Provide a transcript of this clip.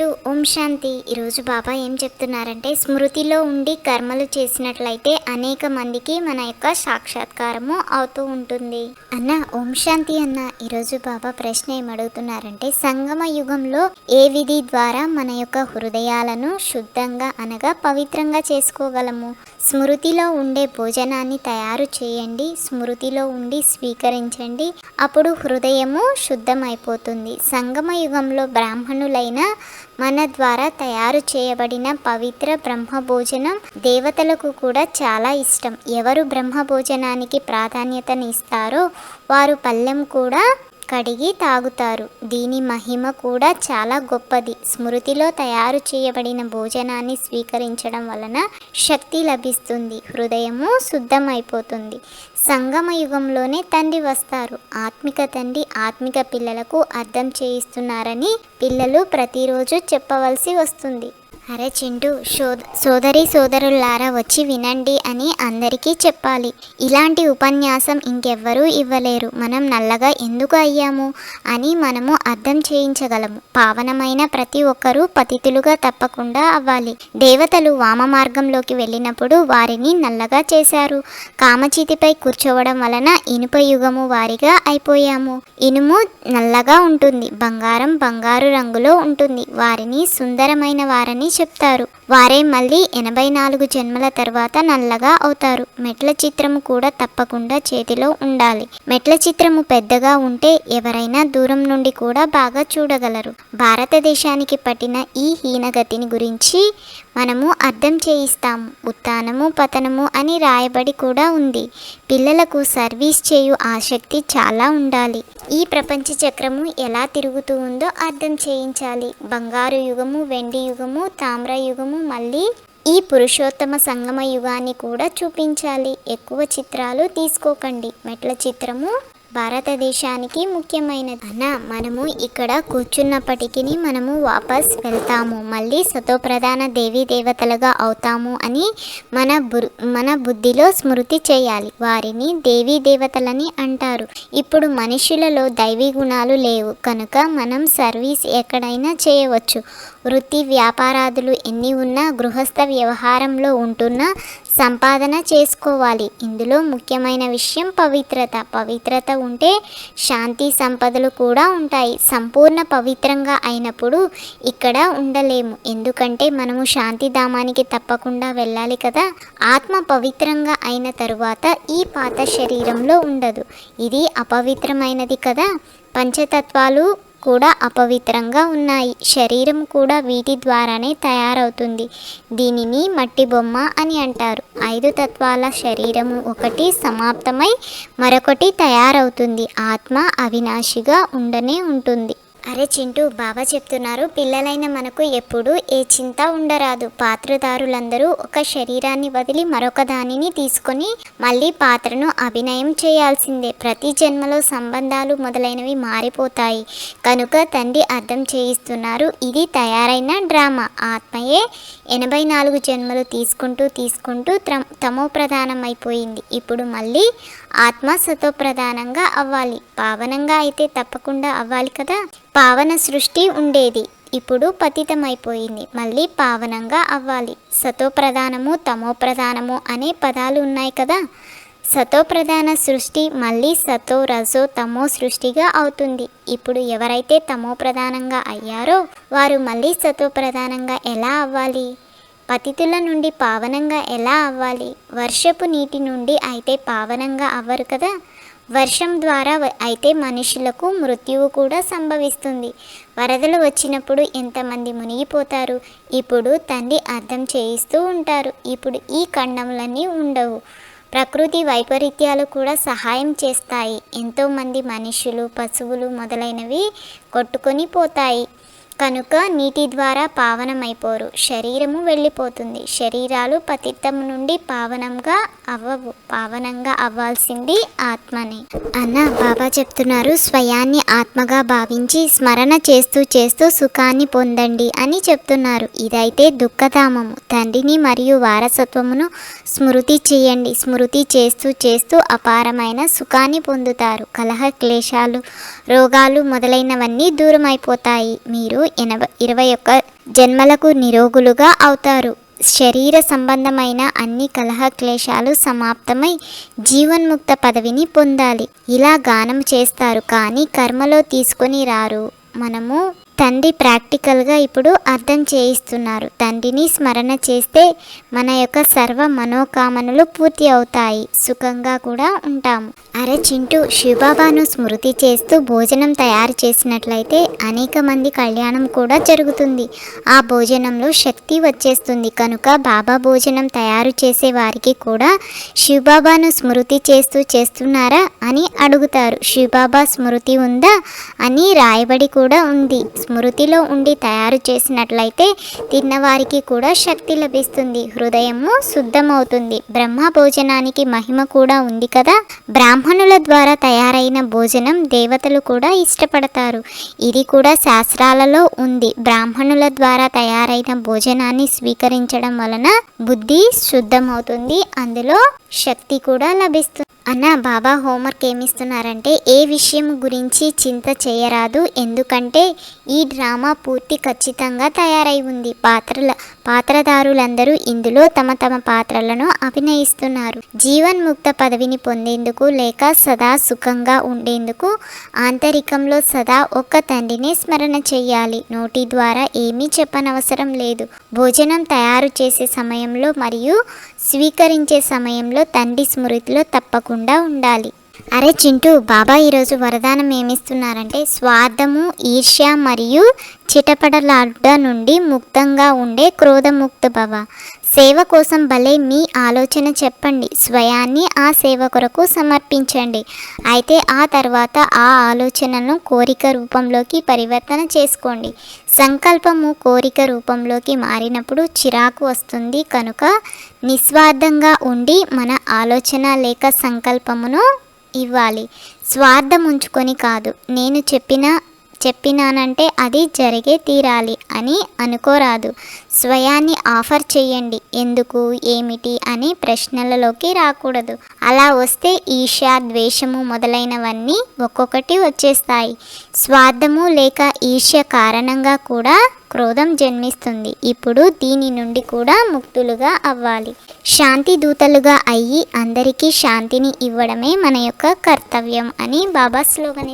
To ఓం శాంతి. ఈరోజు బాబా ఏం చెప్తున్నారంటే స్మృతిలో ఉండి కర్మలు చేసినట్లయితే అనేక మందికి మన యొక్క సాక్షాత్కారము అవుతూ ఉంటుంది. అన్న ఓం శాంతి అన్న ఈరోజు బాబా ప్రశ్న ఏమడుగుతున్నారంటే సంగమ యుగంలో ఏ విధి ద్వారా మన యొక్క హృదయాలను శుద్ధంగా అనగా పవిత్రంగా చేసుకోగలము? స్మృతిలో ఉండే భోజనాన్ని తయారు చేయండి స్మృతిలో ఉండి స్వీకరించండి అప్పుడు హృదయము శుద్ధమైపోతుంది. సంగమ యుగంలో బ్రాహ్మణులైన మన ద్వారా తయారు చేయబడిన పవిత్ర బ్రహ్మ భోజనం దేవతలకు కూడా చాలా ఇష్టం. ఎవరు బ్రహ్మ భోజనానికి ప్రాధాన్యతనిస్తారో వారు పళ్ళెం కూడా కడిగి తాగుతారు. దీని మహిమ కూడా చాలా గొప్పది. స్మృతిలో తయారు చేయబడిన భోజనాన్ని స్వీకరించడం వలన శక్తి లభిస్తుంది. హృదయము శుద్ధమైపోతుంది. సంగమ యుగంలోనే తండ్రి వస్తారు. ఆత్మిక తండ్రి ఆత్మిక పిల్లలకు అర్థం చేయిస్తున్నారని పిల్లలు ప్రతిరోజు చెప్పవలసి వస్తుంది. అరే చింటూ సోద సోదరి సోదరులారా వచ్చి వినండి అని అందరికీ చెప్పాలి. ఇలాంటి ఉపన్యాసం ఇంకెవ్వరూ ఇవ్వలేరు. మనం నల్లగా ఎందుకు అయ్యాము అని మనము అర్థం చేయించగలము. పావనమైన ప్రతి ఒక్కరూ పతితులుగా తప్పకుండా అవ్వాలి. దేవతలు వామ మార్గంలోకి వెళ్ళినప్పుడు వారిని నల్లగా చేశారు. కామచితిపై కూర్చోవడం వలన ఇనుప యుగము వారిగా అయిపోయాము. ఇనుము నల్లగా ఉంటుంది. బంగారం బంగారు రంగులో ఉంటుంది. వారిని సుందరమైన వారని చెప్తారు. వారే మళ్ళీ ఎనభై నాలుగు జన్మల తర్వాత నల్లగా అవుతారు. మెట్ల చిత్రము కూడా తప్పకుండా చేతిలో ఉండాలి. మెట్ల చిత్రము పెద్దగా ఉంటే ఎవరైనా దూరం నుండి కూడా బాగా చూడగలరు. భారతదేశానికి పట్టిన ఈ హీనగతిని గురించి మనము అర్థం చేయిస్తాము. ఉత్థానము పతనము అని రాయబడి కూడా ఉంది. పిల్లలకు సర్వీస్ చేయు ఆసక్తి చాలా ఉండాలి. ఈ ప్రపంచ చక్రము ఎలా తిరుగుతూ ఉందో అర్థం చేయించాలి. బంగారు యుగము వెండి యుగము తామ్ర యుగము మళ్ళీ ఈ పురుషోత్తమ సంగమ యుగాన్ని కూడా చూపించాలి. ఎక్కువ చిత్రాలు తీసుకోకండి. మెట్ల చిత్రము భారతదేశానికి ముఖ్యమైనది. అన్న మనము ఇక్కడ కూర్చున్నప్పటికీ మనము వాపస్ వెళ్తాము. మళ్ళీ సతోప్రధాన దేవీ దేవతలుగా అవుతాము అని మన బు మన బుద్ధిలో స్మృతి చేయాలి. వారిని దేవీ దేవతలని అంటారు. ఇప్పుడు మనుషులలో దైవీ గుణాలు లేవు. కనుక మనం సర్వీస్ ఎక్కడైనా చేయవచ్చు. వృత్తి వ్యాపారాదులు ఎన్ని ఉన్నా గృహస్థ వ్యవహారంలో ఉంటున్నా సంపాదన చేసుకోవాలి. ఇందులో ముఖ్యమైన విషయం పవిత్రత. పవిత్రత ఉంటే శాంతి సంపదలు కూడా ఉంటాయి. సంపూర్ణ పవిత్రంగా అయినప్పుడు ఇక్కడ ఉండలేము. ఎందుకంటే మనము శాంతిధామానికి తప్పకుండా వెళ్ళాలి కదా. ఆత్మ పవిత్రంగా అయిన తరువాత ఈ పాత శరీరంలో ఉండదు. ఇది అపవిత్రమైనది కదా. పంచతత్వాలు కూడా అపవిత్రంగా ఉన్నాయి. శరీరం కూడా వీటి ద్వారానే తయారవుతుంది. దీనిని మట్టి బొమ్మ అని అంటారు. ఐదు తత్వాల శరీరము ఒకటి సమాప్తమై మరొకటి తయారవుతుంది. ఆత్మ అవినాశిగా ఉండనే ఉంటుంది. అరే చింటూ బాబా చెప్తున్నారు పిల్లలైన మనకు ఎప్పుడు ఏ చింత ఉండరాదు. పాత్రదారులందరూ ఒక శరీరాన్ని వదిలి మరొక దానిని తీసుకొని మళ్ళీ పాత్రను అభినయం చేయాల్సిందే. ప్రతి జన్మలో సంబంధాలు మొదలైనవి మారిపోతాయి. కనుక తండ్రి అర్థం చేయిస్తున్నారు ఇది తయారైన డ్రామా. ఆత్మయే ఎనభై నాలుగు జన్మలు తీసుకుంటూ తీసుకుంటూ తమో ప్రధానం అయిపోయింది ఇప్పుడు మళ్ళీ ఆత్మ సతో ప్రధానంగా అవ్వాలి. పావనంగా అయితే తప్పకుండా అవ్వాలి కదా? పావన సృష్టి ఉండేది. ఇప్పుడు పతితమైపోయింది. మళ్ళీ పావనంగా అవ్వాలి. సతో ప్రధానము తమో ప్రధానము అనే పదాలు ఉన్నాయి కదా? సతో ప్రధాన సృష్టి మళ్ళీ సతో రజో తమో సృష్టిగా అవుతుంది. ఇప్పుడు ఎవరైతే తమో ప్రధానంగా అయ్యారో వారు మళ్ళీ సతో ప్రధానంగా ఎలా అవ్వాలి? పతితుల నుండి పావనంగా ఎలా అవ్వాలి? వర్షపు నీటి నుండి అయితే పావనంగా అవ్వరు కదా? వర్షం ద్వారా అయితే మనుషులకు మృత్యువు కూడా సంభవిస్తుంది. వరదలు వచ్చినప్పుడు ఎంతమంది మునిగిపోతారు? ఇప్పుడు తండ్రి అర్థం చేయిస్తూ ఉంటారు. ఇప్పుడు ఈ ఖండములన్నీ ఉండవు. ప్రకృతి వైపరీత్యాలు కూడా సహాయం చేస్తాయి. ఎంతోమంది మనుషులు పశువులు మొదలైనవి కొట్టుకొని పోతాయి. కనుక నీటి ద్వారా పావనమైపోరు. శరీరము వెళ్ళిపోతుంది. శరీరాలు పతిత్తం నుండి పావనంగా అవ్వవు పావనంగా అవ్వాల్సింది ఆత్మని. అన్న బాబా చెప్తున్నారు స్వయాన్ని ఆత్మగా భావించి స్మరణ చేస్తూ చేస్తూ సుఖాన్ని పొందండి అని చెప్తున్నారు. ఇదైతే దుఃఖధామము. తండ్రిని మరియు వారసత్వమును స్మృతి చేయండి. స్మృతి చేస్తూ చేస్తూ అపారమైన సుఖాన్ని పొందుతారు. కలహ క్లేశాలు రోగాలు మొదలైనవన్నీ దూరమైపోతాయి. మీరు ఎనభై ఇరవై ఒక్క జన్మలకు నిరోగులుగా అవుతారు. శరీర సంబంధమైన అన్ని కలహ క్లేశాలు సమాప్తమై జీవన్ముక్త పదవిని పొందాలి. ఇలా గానం చేస్తారు కానీ కర్మలో తీసుకొని రారు. మనము తండ్రి ప్రాక్టికల్గా ఇప్పుడు అర్థం చేయిస్తున్నారు. తండ్రిని స్మరణ చేస్తే మన యొక్క సర్వ మనోకామనలు పూర్తి అవుతాయి. సుఖంగా కూడా ఉంటాము. అరే చింటూ శివబాబాను స్మృతి చేస్తూ భోజనం తయారు చేసినట్లయితే అనేక మంది కళ్యాణం కూడా జరుగుతుంది. ఆ భోజనంలో శక్తి వచ్చేస్తుంది. కనుక బాబా భోజనం తయారు చేసే వారికి కూడా శివబాబాను స్మృతి చేస్తూ చేస్తున్నారా అని అడుగుతారు. శివబాబా స్మృతి ఉందా అని రాయబడి కూడా ఉంది. స్మృతిలో ఉండి తయారు చేసినట్లయితే తిన్నవారికి కూడా శక్తి లభిస్తుంది. హృదయము శుద్ధమవుతుంది. బ్రహ్మ భోజనానికి మహిమ కూడా ఉంది కదా? బ్రాహ్మణుల ద్వారా తయారైన భోజనం దేవతలు కూడా ఇష్టపడతారు. ఇది కూడా శాస్త్రాలలో ఉంది. బ్రాహ్మణుల ద్వారా తయారైన భోజనాన్ని స్వీకరించడం వలన బుద్ధి శుద్ధమవుతుంది. అందులో శక్తి కూడా లభిస్తుంది అన్న బాబా హోంవర్క్ ఏమిస్తున్నారంటే ఏ విషయం గురించి చింత చేయరాదు. ఎందుకంటే ఈ డ్రామా పూర్తి ఖచ్చితంగా తయారై ఉంది. పాత్రల పాత్రధారులందరూ ఇందులో తమ తమ పాత్రలను అభినయిస్తున్నారు. జీవన్ ముక్త పదవిని పొందేందుకు లేక సదా సుఖంగా ఉండేందుకు ఆంతరికంలో సదా ఒక్క తండ్రిని స్మరణ చెయ్యాలి. నోటి ద్వారా ఏమీ చెప్పనవసరం లేదు. భోజనం తయారు చేసే సమయంలో మరియు స్వీకరించే సమయంలో తండ్రి స్మృతిలో తప్పకుండా ఉండాలి. అరే చింటూ బాబా ఈరోజు వరదానం ఏమిస్తున్నారంటే స్వార్థము ఈర్ష్య మరియు చిటపడలాడ్డ నుండి ముక్తంగా ఉండే క్రోధముక్త భవ. సేవ కోసం భలే మీ ఆలోచన చెప్పండి. స్వయాన్ని ఆ సేవ కొరకు సమర్పించండి. అయితే ఆ తర్వాత ఆ ఆలోచనను కోరిక రూపంలోకి పరివర్తన చేసుకోండి. సంకల్పము కోరిక రూపంలోకి మారినప్పుడు చిరాకు వస్తుంది కనుక నిస్వార్థంగా ఉండి మన ఆలోచన లేక సంకల్పమును ఇవ్వాలి. స్వార్థం ఉంచుకొని కాదు. నేను చెప్పిన చెప్పినానంటే అది జరిగే తీరాలి అని అనుకోరాదు. స్వయాన్ని ఆఫర్ చేయండి ఎందుకు? ఏమిటి? అని ప్రశ్నలలోకి రాకూడదు. అలా వస్తే ఈర్ష ద్వేషము మొదలైనవన్నీ ఒక్కొక్కటి వచ్చేస్తాయి. స్వార్థము లేక ఈర్ష్య కారణంగా కూడా క్రోధం జన్మిస్తుంది. ఇప్పుడు దీని నుండి కూడా ముక్తులుగా అవ్వాలి. శాంతి దూతలుగా అయ్యి అందరికీ శాంతిని ఇవ్వడమే మన యొక్క కర్తవ్యం అని బాబా స్లోగన్